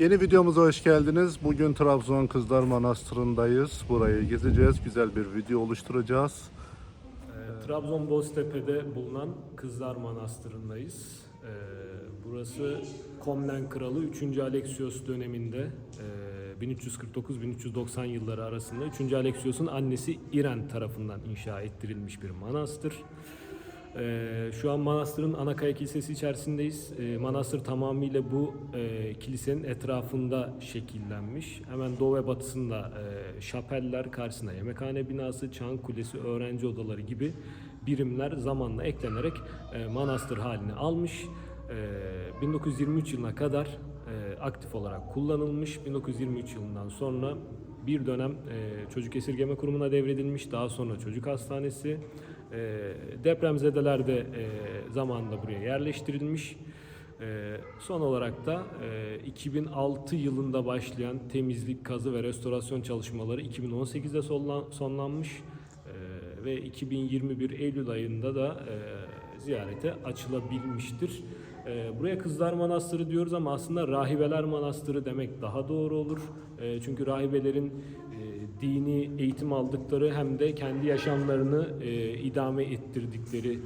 Yeni videomuza hoş geldiniz. Bugün Trabzon Kızlar Manastırı'ndayız. Burayı gezeceğiz. Güzel bir video oluşturacağız. Ee, Trabzon Boztepe'de bulunan Kızlar Manastırı'ndayız. Ee, burası Komnen Kralı 3. Alexios döneminde e, 1349-1390 yılları arasında 3. Alexios'un annesi İren tarafından inşa ettirilmiş bir manastır. Ee, şu an manastırın Anakaya Kilisesi içerisindeyiz. Ee, manastır tamamıyla bu e, kilisenin etrafında şekillenmiş. Hemen doğu ve batısında e, şapeller, karşısında yemekhane binası, çan kulesi, öğrenci odaları gibi birimler zamanla eklenerek e, manastır halini almış. E, 1923 yılına kadar aktif olarak kullanılmış. 1923 yılından sonra bir dönem çocuk esirgeme kurumuna devredilmiş. Daha sonra çocuk hastanesi. E, depremzedeler de e, zamanında buraya yerleştirilmiş. E, son olarak da e, 2006 yılında başlayan temizlik, kazı ve restorasyon çalışmaları 2018'de sonlan- sonlanmış. E, ve 2021 Eylül ayında da e, ziyarete açılabilmiştir. E, buraya Kızlar Manastırı diyoruz ama aslında Rahibeler Manastırı demek daha doğru olur. E, çünkü rahibelerin e, dini eğitim aldıkları hem de kendi yaşamlarını e, idame ettirdikleri e,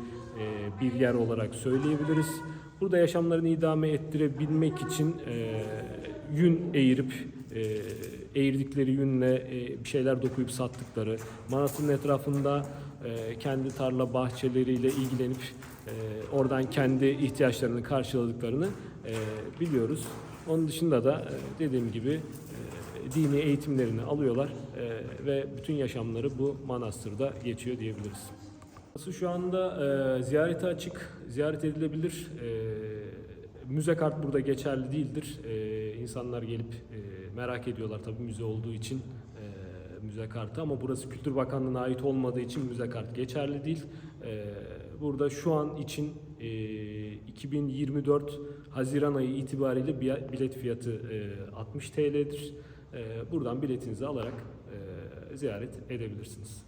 bir yer olarak söyleyebiliriz. Burada yaşamlarını idame ettirebilmek için yün eğirip eğirdikleri yünle bir şeyler dokuyup sattıkları, manastırın etrafında kendi tarla bahçeleriyle ilgilenip e, oradan kendi ihtiyaçlarını karşıladıklarını e, biliyoruz. Onun dışında da e, dediğim gibi dini eğitimlerini alıyorlar ve bütün yaşamları bu manastırda geçiyor diyebiliriz. Şu anda ziyarete açık, ziyaret edilebilir. Müze kart burada geçerli değildir. E, insanlar gelip merak ediyorlar tabii müze olduğu için müze kartı ama burası Kültür Bakanlığı'na ait olmadığı için müze kart geçerli değil. E, burada şu an için e, 2024 Haziran ayı itibariyle bi- bilet fiyatı e, 60 TL'dir. E, buradan biletinizi alarak e, ziyaret edebilirsiniz.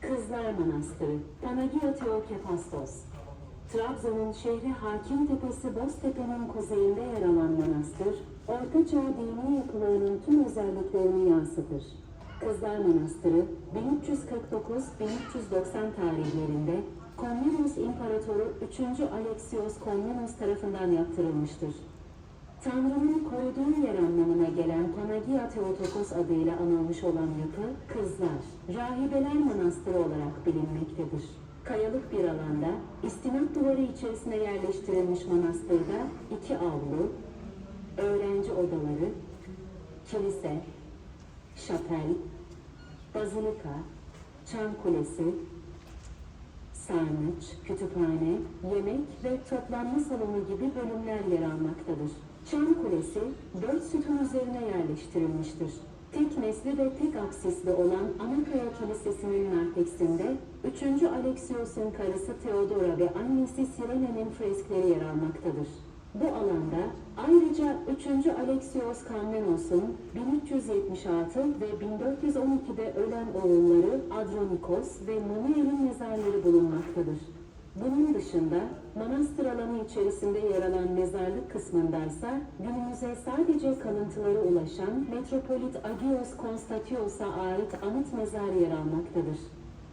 Kızlar Manastırı, Panagia Theokepastos. Trabzon'un şehri Hakimtepesi Boztepe'nin kuzeyinde yer alan manastır, Ortaçağ dini yapılarının tüm özelliklerini yansıtır. Kızlar Manastırı, 1349-1390 tarihlerinde Komnenos İmparatoru 3. Alexios Komnenos tarafından yaptırılmıştır. Tanrı'nın koruduğu yer anlamına gelen Panagia Theotokos adıyla anılmış olan yapı, Kızlar, Rahibeler Manastırı olarak bilinmektedir. Kayalık bir alanda, istinat duvarı içerisine yerleştirilmiş manastırda iki avlu, öğrenci odaları, kilise, şapel, bazilika, çan kulesi, sarnıç, kütüphane, yemek ve toplanma salonu gibi bölümler yer almaktadır. Çan Kulesi dört sütun üzerine yerleştirilmiştir. Tek nesli ve tek aksisli olan Anakaya Kilisesi'nin narteksinde 3. Alexios'un karısı Theodora ve annesi Sirene'nin freskleri yer almaktadır. Bu alanda ayrıca 3. Alexios Komnenos'un 1376 ve 1412'de ölen oğulları Adronikos ve Mumia'nın mezarları bulunmaktadır. Bunun dışında manastır alanı içerisinde yer alan mezarlık kısmındaysa günümüze sadece kalıntıları ulaşan Metropolit Agios Konstatios'a ait anıt mezar yer almaktadır.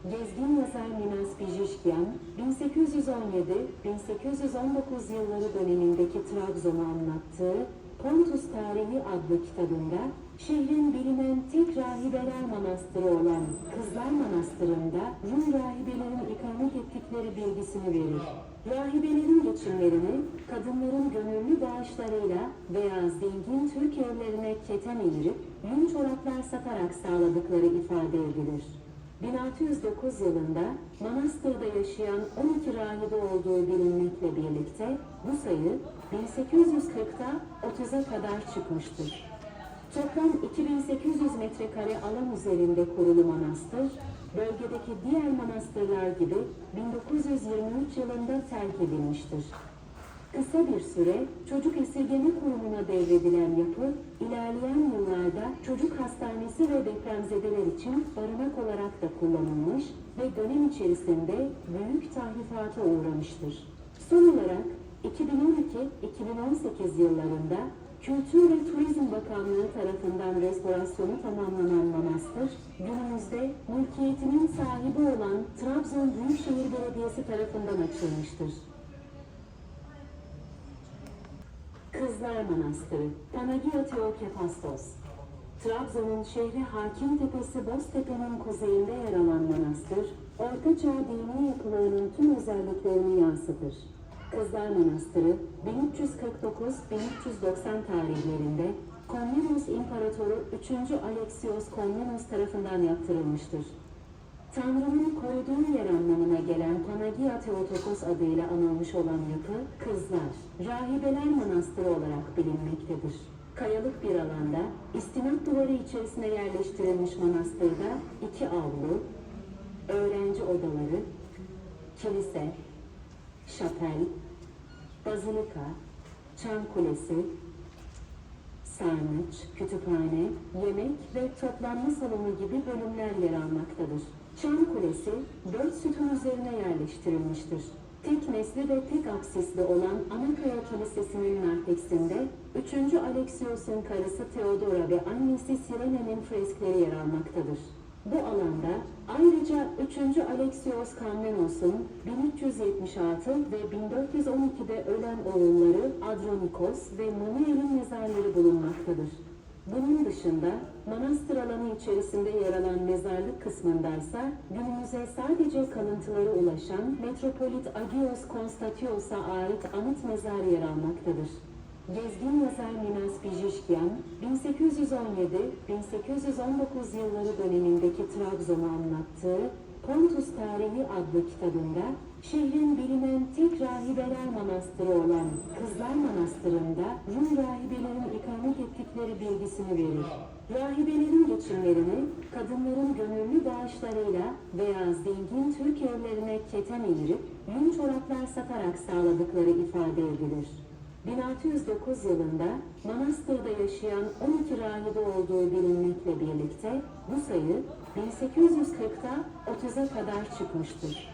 Gezgin yazar Minas Bijişkyan, 1817-1819 yılları dönemindeki Trabzon'u anlattığı Pontus Tarihi adlı kitabında şehrin bilinen tek rahibeler manastırı olan Kızlar Manastırı'nda Rum rahibelerin ikamet ettikleri bilgisini verir. Rahibelerin geçimlerini kadınların gönüllü bağışlarıyla veya zengin Türk evlerine keten indirip yün çoraplar satarak sağladıkları ifade edilir. 1609 yılında manastırda yaşayan 12 rahibe olduğu bilinmekle birlikte bu sayı 1840'ta 30'a kadar çıkmıştır. Toplam 2800 metrekare alan üzerinde kurulu manastır, bölgedeki diğer manastırlar gibi 1923 yılında terk edilmiştir. Kısa bir süre çocuk esirgeme kurumuna devredilen yapı, ilerleyen yıllarda çocuk hastanesi ve depremzedeler için barınak olarak da kullanılmış ve dönem içerisinde büyük tahrifata uğramıştır. Son olarak 2012-2018 yıllarında Kültür ve Turizm Bakanlığı tarafından restorasyonu tamamlanan manastır, günümüzde mülkiyetinin sahibi olan Trabzon Büyükşehir Belediyesi tarafından açılmıştır. Kızlar Manastırı, Panagia Theokepastos. Trabzon'un şehri Hakimtepesi Boztepe'nin kuzeyinde yer alan manastır, Ortaçağ dini yapılarının tüm özelliklerini yansıtır. Kızlar Manastırı, 1349-1390 tarihlerinde Komnenos İmparatoru 3. Alexios Komnenos tarafından yaptırılmıştır. Tanrı'nın koruduğu yer anlamına gelen Panagia Theotokos adıyla anılmış olan yapı, Kızlar, Rahibeler Manastırı olarak bilinmektedir. Kayalık bir alanda, istinat duvarı içerisine yerleştirilmiş manastırda iki avlu, öğrenci odaları, kilise, şapel, bazilika, çan kulesi, sarnıç, kütüphane, yemek ve toplanma salonu gibi bölümler yer almaktadır. Çan kulesi dört sütun üzerine yerleştirilmiştir. Tek nesli ve tek apsisli olan Anakaya Kilisesi'nin narteksinde 3. Alexios'un karısı Theodora ve annesi Sirene'nin freskleri yer almaktadır. Bu alanda ayrıca 3. Alexios Komnenos'un 1376 ve 1412'de ölen oğulları Adronikos ve Manuel'in mezarları bulunmaktadır. Bunun dışında manastır alanı içerisinde yer alan mezarlık kısmındaysa günümüze sadece kalıntıları ulaşan Metropolit Agios Konstatios'a ait anıt mezar yer almaktadır. Gezgin yazar Minas Bijishkian, 1817-1819 yılları dönemindeki Trabzon'u anlattığı Pontus Tarihi adlı kitabında şehrin bilinen tek rahibeler manastırı olan Kızlar Manastırı'nda Rum rahibelerin ikamet ettikleri bilgisini verir. Rahibelerin geçimlerini kadınların gönüllü bağışlarıyla veya zengin Türk evlerine keten indirip yün çoraplar satarak sağladıkları ifade edilir. 1609 yılında Manastır'da yaşayan 12 rahibe olduğu bilinmekle birlikte bu sayı 1840'ta 30'a kadar çıkmıştır.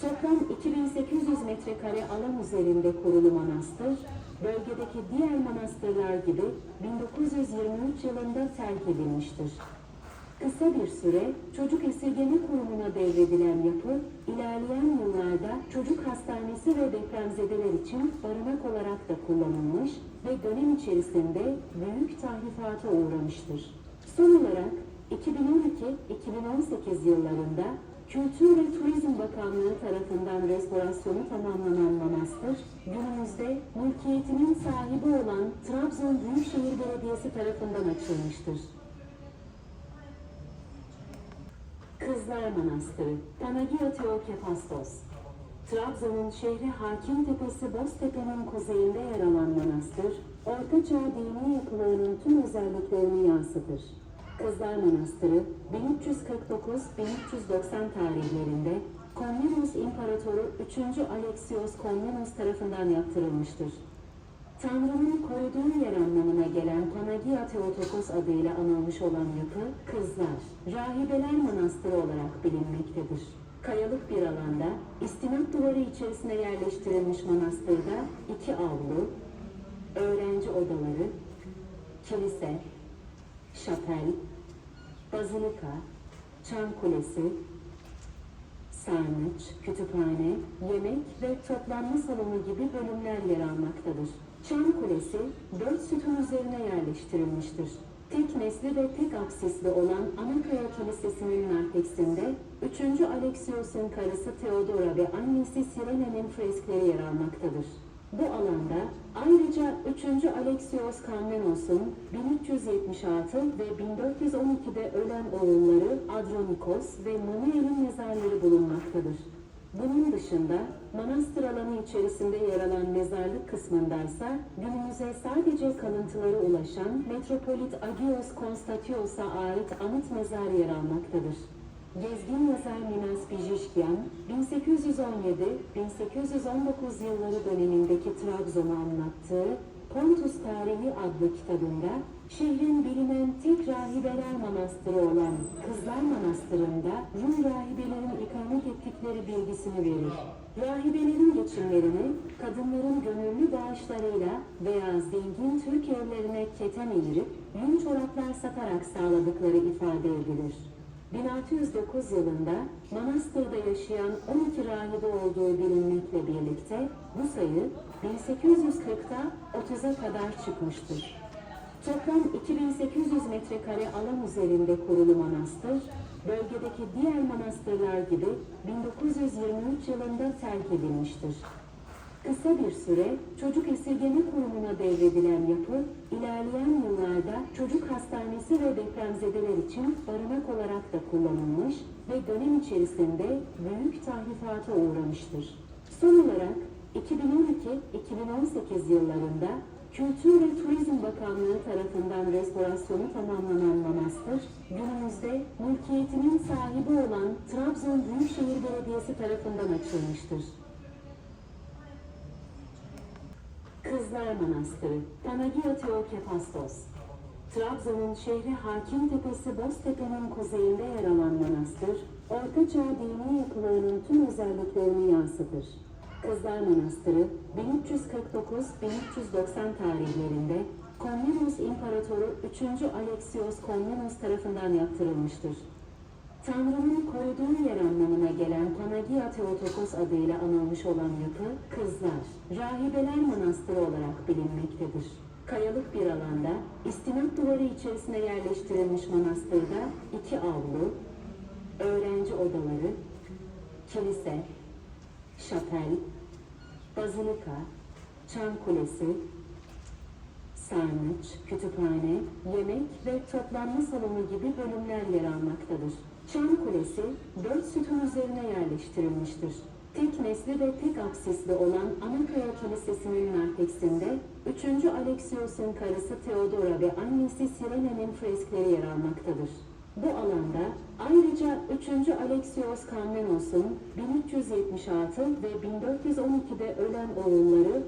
Toplam 2800 metrekare alan üzerinde kurulu manastır, bölgedeki diğer manastırlar gibi 1923 yılında terk edilmiştir. Kısa bir süre çocuk esirgeme kurumuna devredilen yapı, ilerleyen yıllarda çocuk hastanesi ve depremzedeler için barınak olarak da kullanılmış ve dönem içerisinde büyük tahrifata uğramıştır. Son olarak 2012-2018 yıllarında Kültür ve Turizm Bakanlığı tarafından restorasyonu tamamlanan manastır, günümüzde mülkiyetinin sahibi olan Trabzon Büyükşehir Belediyesi tarafından açılmıştır. Kızlar Manastırı, Panagia Theokepastos. Trabzon'un şehri Hakimtepesi Boztepe'nin kuzeyinde yer alan manastır, Ortaçağ dini yapılarının tüm özelliklerini yansıtır. Kızlar Manastırı, 1349-1390 tarihlerinde Komnenos İmparatoru 3. Alexios Komnenos tarafından yaptırılmıştır. Tanrı'nın koruduğu yer anlamına gelen Panagia Theotokos adıyla anılmış olan yapı, Kızlar, Rahibeler Manastırı olarak bilinmektedir. Kayalık bir alanda, istinat duvarı içerisine yerleştirilmiş manastırda iki avlu, öğrenci odaları, kilise, şapel, bazilika, çan kulesi, sarnıç, kütüphane, yemek ve toplanma salonu gibi bölümler yer almaktadır. Çan Kulesi dört sütun üzerine yerleştirilmiştir. Tek nesli ve tek apsisli olan Anakaya Kilisesi'nin narteksinde 3. Alexios'un karısı Theodora ve annesi Sirene'nin freskleri yer almaktadır. Bu alanda ayrıca 3. Alexios Komnenos'un 1376 ve 1412'de ölen oğulları Adronikos ve Manuel'in mezarları bulunmaktadır. Bunun dışında manastır alanı içerisinde yer alan mezarlık kısmındaysa günümüze sadece kalıntıları ulaşan Metropolit Agios Konstatios'a ait anıt mezar yer almaktadır. Gezgin yazar Minas Bijishkian, 1817-1819 yılları dönemindeki Trabzon'u anlattığı Pontus Tarihi adlı kitabında şehrin bilinen tek rahibeler manastırı olan Kızlar Manastırı'nda Rum rahibelerin ikamet ettikleri bilgisini verir. Rahibelerin geçimlerini kadınların gönüllü bağışlarıyla veya zengin Türk evlerine keten indirip yün çoraplar satarak sağladıkları ifade edilir. 1609 yılında manastırda yaşayan 12 rahibe olduğu bilinmekle birlikte bu sayı 1840'ta 30'a kadar çıkmıştır. Toplam 2800 metrekare alan üzerinde kurulu manastır, bölgedeki diğer manastırlar gibi 1923 yılında terk edilmiştir. Kısa bir süre çocuk esirgeme kurumuna devredilen yapı, ilerleyen yıllarda çocuk hastanesi ve depremzedeler için barınak olarak da kullanılmış ve dönem içerisinde büyük tahrifata uğramıştır. Son olarak 2012-2018 yıllarında Kültür ve Turizm Bakanlığı tarafından restorasyonu tamamlanan manastır, günümüzde mülkiyetinin sahibi olan Trabzon Büyükşehir Belediyesi tarafından açılmıştır. Kızlar Manastırı, Panagia Theokepastos. Trabzon'un şehri Hakimtepesi Boztepe'nin kuzeyinde yer alan manastır, Ortaçağ dini yapılarının tüm özelliklerini yansıtır. Kızlar Manastırı, 1349-1390 tarihlerinde Komnenos İmparatoru 3. Alexios Komnenos tarafından yaptırılmıştır. Tanrı'nın koruduğu yer anlamına gelen Panagia Theotokos adıyla anılmış olan yapı, Kızlar, Rahibeler Manastırı olarak bilinmektedir. Kayalık bir alanda, istinat duvarı içerisine yerleştirilmiş manastırda iki avlu, öğrenci odaları, kilise, şapel, bazilika, çan kulesi, sarnıç, kütüphane, yemek ve toplanma salonu gibi bölümler yer almaktadır. Çan kulesi dört sütun üzerine yerleştirilmiştir. Tek nesli ve tek apsisli olan Anakaya Kilisesi'nin merkezinde 3. Alexios'un karısı Theodora ve annesi Sirene'nin freskleri yer almaktadır. Bu alanda ayrıca 3. Alexios Komnenos'un 1376 ve 1412'de ölen oğulları